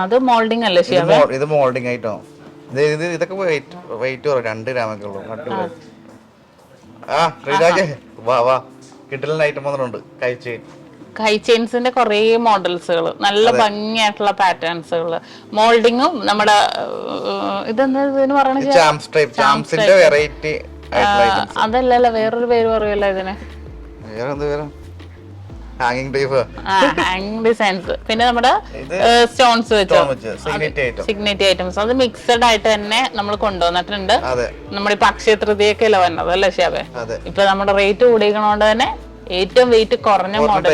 അത് മോൾഡിംഗ് അല്ലേ ശരി ഷിയാബ് ഇത് മോൾഡിംഗ് ആയിട്ടോ? ഇത് ഇത് ഇതൊക്കെ വെയിറ്റ് വെയിറ്റ് കുറവ്. രണ്ട് ഗ്രാമൊക്കെ ഉള്ളൂ. അടിപൊളി. ആ ശ്രീരാജ്. വാ വാ. കിട്ടലിന് ഐറ്റം വന്നിട്ടുണ്ട്. കഴിച്ച് കൈ ചെയിൻസിന്റെ കുറേ മോഡൽസുകൾ നല്ല ഭംഗിയായിട്ടുള്ള പാറ്റേൺസുകൾ മോൾഡിങ്ങും നമ്മുടെ ഇതെന്താ ഇതിന് പറയണ അതല്ലല്ലോ വേറൊരു പേര് പറയുമല്ലോ ഇതിന്. വേറെ എന്ത് വേറെ ഹാങ്ങിങ് ടൈപ്പ് ഹാങ്ങിങ് ഡിസൈൻസ് പിന്നെ നമ്മുടെ സ്റ്റോൺസ് വെച്ചോ. സിഗ്നേറ്റ് ഐറ്റംസ് അത് മിക്സഡ് ആയിട്ട് തന്നെ നമ്മൾ കൊണ്ടുവന്നിട്ടുണ്ട്. നമ്മുടെ ഇപ്പൊ അക്ഷയ തൃതീയൊക്കെയല്ലേ വന്നത് അല്ലേ ഷാബെ ഇപ്പൊ നമ്മുടെ റേറ്റ് കൂടിയിരിക്കണോണ്ട് തന്നെ ഏറ്റവും വെയിറ്റ് കുറഞ്ഞ മോഡൽ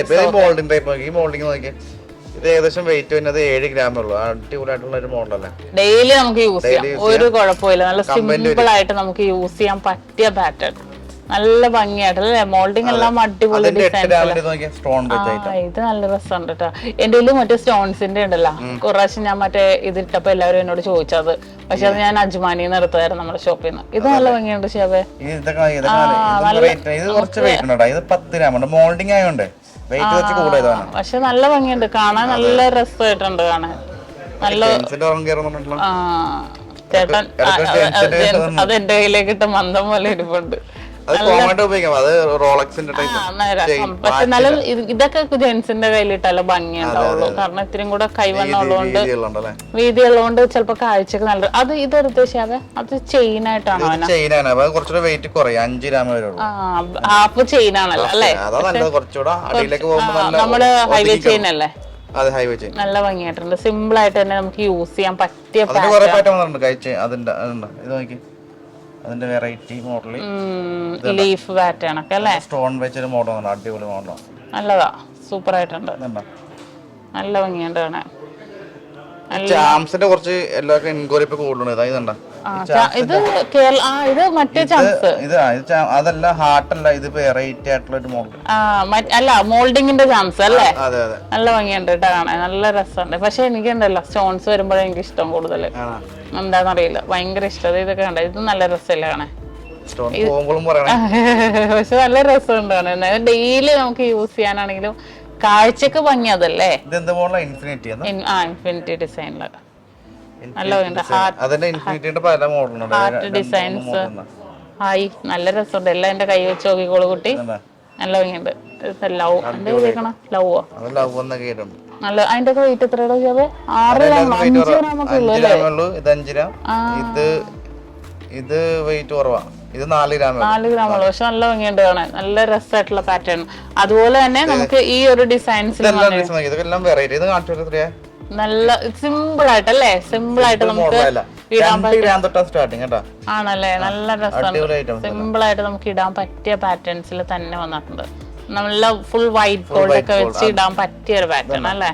ഇത് ഏകദേശം വെയിറ്റ് വരുന്നത് ഏഴ് ഗ്രാമേ ഉള്ളൂ. അടിപൊളിയായിട്ടുള്ള ഒരു മോഡലല്ലേ ഡെയിലി നമുക്ക് യൂസ് ചെയ്യാം. ഒരു കുഴപ്പമില്ല. നല്ല സിമ്പിൾ ആയിട്ട് നമുക്ക് യൂസ് ചെയ്യാൻ പറ്റിയ പാറ്റേൺ നല്ല ഭംഗിയായിട്ട് അല്ലേ? മോൾഡിംഗ് എല്ലാം അടിപൊളി ഡിസൈൻ ഇത് നല്ല രസമുണ്ട് കേട്ടോ എന്റെ കയ്യിൽ മറ്റേ സ്റ്റോൺസിന്റെ ഉണ്ടല്ലോ. കുറേശ്ശെ ഞാൻ മറ്റേ ഇതിട്ടപ്പോ എല്ലാവരും എന്നോട് ചോദിച്ചത്. പക്ഷെ അത് ഞാൻ അജ്മാനി നിന്ന് എടുത്തതായിരുന്നു നമ്മുടെ ഷോപ്പിൽ നിന്ന് ഇത് നല്ല ഭംഗിയുണ്ട് ഇത് ഇത്. ഇത് ഉണ്ട്. മോൾഡിംഗ് ആയതുകൊണ്ട് പക്ഷെ നല്ല ഭംഗിയുണ്ട്. കാണാൻ നല്ല രസമായിട്ടുണ്ട് കാണാൻ. നല്ല ചേട്ടൻ അത് എന്റെ കയ്യിലേക്ക് ഇട്ട് മന്ദം പോലെ ഇരിപ്പുണ്ട് അത് കോമൺ ഉപയോഗിക്കാം. അത് റോളക്സിന്റെ ആ, ടൈപ്പ് നേരം. പക്ഷെ എന്നാലും ഇതൊക്കെ ജെൻസിന്റെ കയ്യിലിട്ടല്ല ഭംഗി ഉണ്ടാവുള്ളൂ. കാരണം ഇത്തിരിയും കൂടെ കൈ ഉള്ളതുകൊണ്ട് രീതികളുണ്ടല്ലേ വീതി ഉള്ളതുകൊണ്ട് ചിലപ്പോ കാഴ്ചക്ക് നല്ല അത് ഇത് ശാവേ അത് ചെയിൻ ആയിട്ടാണോ ചെയിനാണ് അപ്പൊ കുറച്ചുകൂടെ വെയിറ്റ് കുറയും. അഞ്ച് ഗ്രാം വരെ ഉള്ളൂ. ആ ഹാഫ് ചെയിൻ ആണല്ലോ അല്ലേ? അതാ നല്ലത് കുറച്ചുകൂടെ അടിയിലേക്ക് നമ്മൾ ഹൈവേ ചെയിൻ അല്ലേ? അതെ ഹൈവേ ചെയിൻ നല്ല ഭംഗിയായിട്ടുണ്ട്. സിമ്പിൾ ആയിട്ട് തന്നെ നമുക്ക് യൂസ് ചെയ്യാൻ പറ്റിയ അതിന് കുറെ പാറ്റേൺ വന്നിട്ടുണ്ട് കഴിച്ച് അതിന്റെ അതുണ്ട്. ഇത് നോക്കി അതിന്റെ വെറൈറ്റി മോഡൽ ലീഫ് പാറ്റേൺ ഒക്കെ അല്ലേ? സ്റ്റോൺ വെച്ചൊരു വന്നിട്ടുണ്ട് അടിപൊളി മോഡലാണ് നല്ലതാ. സൂപ്പർ ആയിട്ടുണ്ട്. നല്ല ഭംഗിയുണ്ട് കാണാൻ. ചാംസിന്റെ കുറച്ച് എല്ലാവർക്കും എൻക്വയറി ഇപ്പൊ കൂടുതലുണ്ട്. ഇതാ ഇതുണ്ടോ? ഇത് കേരള ആ ഇത് മറ്റേ ചാംസ് ഇത് അതല്ല ഹാർട്ടല്ല ഇത് വെറൈറ്റി ആയിട്ടുള്ള ഒരു മോൾഡ് അല്ല മോൾഡിങ്ങിന്റെ ചാൻസ് അല്ലേ? നല്ല ഭംഗിയുണ്ട് കേട്ടോ കാണാൻ. നല്ല രസമുണ്ട്. പക്ഷെ എനിക്കുണ്ടല്ലോ സ്റ്റോൺസ് വരുമ്പോഴേ എനിക്ക് ഇഷ്ടം കൂടുതൽ എന്താണെന്നറിയില്ല ഭയങ്കര ഇഷ്ടം. ഇതൊക്കെ കണ്ട? ഇത് നല്ല രസമല്ലേ കാണാൻ? പക്ഷെ നല്ല രസം കാണാൻ. ഡെയിലി നമുക്ക് യൂസ് ചെയ്യാനാണെങ്കിലും കാഴ്ചക്ക് ഭംഗി അതല്ലേ? ഇതെന്താ ഇൻഫിനിറ്റി ആ ഇൻഫിനിറ്റി ഡിസൈനിൽ ഹാർട്ട് ഡിസൈൻസ്. ഹായ് നല്ല രസമുണ്ട്. എല്ലാം എന്റെ കൈ വെച്ച് നോക്കിക്കോളൂ കുട്ടി. നല്ല ഭംഗിയുണ്ട്. ലവ്? കേൾക്കണം നല്ല അതിന്റെ ഒക്കെ വെയിറ്റ് എത്രയുടെ ആറ് അഞ്ച് ഗ്രാം ഉള്ളൂ ഉള്ളൂ. ഇത് ഇത് വെയിറ്റ് കുറവാ. ഇത് നാല് ഗ്രാം നാല് ഗ്രാം ഉള്ളു. പക്ഷെ നല്ല ഭംഗിയുണ്ട് കാണാൻ. നല്ല രസമായിട്ടുള്ള പാറ്റേൺ അതുപോലെ തന്നെ നമുക്ക് ഈ ഒരു ഡിസൈൻസ് ഇതെല്ലാം വെറൈറ്റി ഇത് കാണിച്ചു നല്ല സിമ്പിൾ ആയിട്ട് അല്ലേ. സിമ്പിൾ ആയിട്ട് നമുക്ക് ഇടാൻ സ്റ്റാർട്ടിങ് കേട്ടോ. ആണല്ലേ? നല്ല രസമാണ് സിമ്പിൾ ആയിട്ട് നമുക്ക് ഇടാൻ പറ്റിയ പാറ്റേൺസിൽ തന്നെ വന്നിട്ടുണ്ട്. നല്ല ഫുൾ വൈറ്റ് ഗോൾഡ് ഒക്കെ വെച്ച് ഇടാൻ പറ്റിയ ഒരു പാറ്റേൺ അല്ലേ?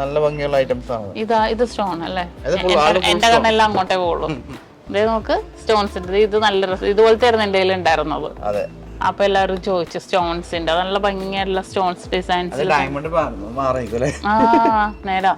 നല്ല ഭംഗിയുള്ള ഐറ്റംസ് ആണ്. ഇതാ ഇത് സ്റ്റോൺ അല്ലേ? എന്റെ കണ്ണെല്ലാം അങ്ങോട്ടേ പോകുള്ളൂ. ഇതേ നോക്ക് സ്റ്റോൺസിന്റെ ഇത് നല്ല രസം ഇതുപോലത്തെ ആയിരുന്നു എന്റെ കയ്യിൽ ഉണ്ടായിരുന്നത്. അതെ. അപ്പൊ എല്ലാരും ചോദിച്ചു സ്റ്റോൺസിന്റെ നല്ല ഭംഗിയായിട്ടുള്ള സ്റ്റോൺസ് ഡിസൈൻസ് ഡയമണ്ട് മാറിയിരിക്കും നേരാ.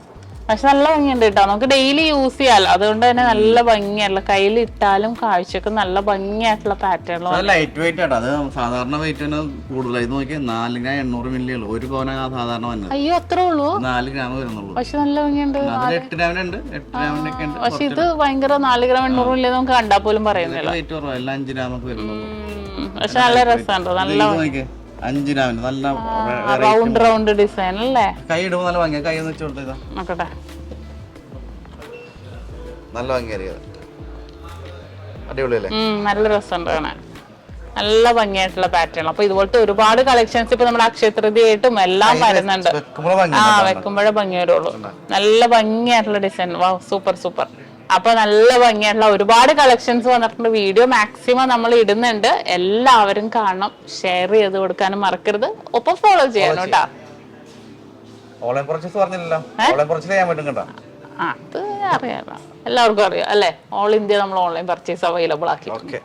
പക്ഷെ നല്ല ഭംഗിയുണ്ട് കേട്ടോ. നമുക്ക് ഡെയിലി യൂസ് ചെയ്യാലോ. അതുകൊണ്ട് തന്നെ നല്ല ഭംഗിയല്ല കയ്യിൽ ഇട്ടാലും കാഴ്ചക്ക് നല്ല ഭംഗിയായിട്ടുള്ള പാറ്റേൺ ലൈറ്റ് വെയിറ്റ് ആട്ടോ. അത് സാധാരണ വെയിറ്റ് കൂടുതലായി നോക്കിയാൽ നോക്കി നാല് ഗ്രാം എണ്ണൂറ് മില്ലി ഉള്ളൂ. ഒരു പവന സാധാരണ വന്നത്. അയ്യോ അത്രേ ഉള്ളൂ? നാല് ഗ്രാം വരുന്നുള്ളൂ. പക്ഷെ നല്ല ഭംഗിയുണ്ട്. എട്ട് ഗ്രാമിന്റെ ഉണ്ട് എട്ട് ഗ്രാമിന്റെ ഒക്കെ ഉണ്ട് പക്ഷെ ഇത് ഭയങ്കര നാല് ഗ്രാം എണ്ണൂറ് മില്ലി നമുക്ക് കണ്ടാൽ പോലും പറയുന്നില്ല. വെയിറ്റ് കുറവാ. എല്ലാം അഞ്ച് ഗ്രാം ഒക്കെ വരുന്നുള്ളൂ. പക്ഷെ നല്ല രസമുണ്ടോ. നല്ല നോക്കി നല്ല റൗണ്ട് റൗണ്ട് ഡിസൈൻ അല്ലേ? കൈ ഇടുമ്പോൾ നല്ല ഭംഗിയാ. കൈ ഒന്ന് വെച്ച് ഇതാ. നോക്കട്ടെ. നല്ല ഭംഗിയായിരിക്കും അടിപൊളിയല്ലേ? നല്ല രസമുണ്ട് കാണാൻ. നല്ല ഭംഗിയായിട്ടുള്ള പാറ്റേൺ അപ്പൊ ഇതുപോലത്തെ ഒരുപാട് കളക്ഷൻസ് ഇപ്പൊ നമ്മുടെ അക്ഷയതൃതിയായിട്ടും എല്ലാം വരുന്നുണ്ട്. ആ വെക്കുമ്പോഴേ ഭംഗി വരുള്ളൂ നല്ല ഭംഗിയായിട്ടുള്ള ഡിസൈൻ വാ സൂപ്പർ സൂപ്പർ അപ്പൊ നല്ല ഭംഗിയായിട്ടുള്ള ഒരുപാട് കളക്ഷൻസ് വന്നിട്ടുണ്ട്. വീഡിയോ മാക്സിമം നമ്മൾ ഇടുന്നുണ്ട്. എല്ലാവരും കാണണം. ഷെയർ ചെയ്ത് കൊടുക്കാനും മറക്കരുത്. ഒപ്പം ഫോളോ കേട്ടോ ഓൺലൈൻ പർച്ചേസ് പറഞ്ഞില്ലല്ലോ. ഓൺലൈൻ പർച്ചേസ് ചെയ്യാൻ പറ്റും കേട്ടോ. ആ അത് അറിയാം എല്ലാവർക്കും അറിയാം അല്ലേ? ഓൾ ഇന്ത്യ നമ്മൾ ഓൺലൈൻ പർച്ചേസ് അവൈലബിൾ ആക്കി. ഓക്കെ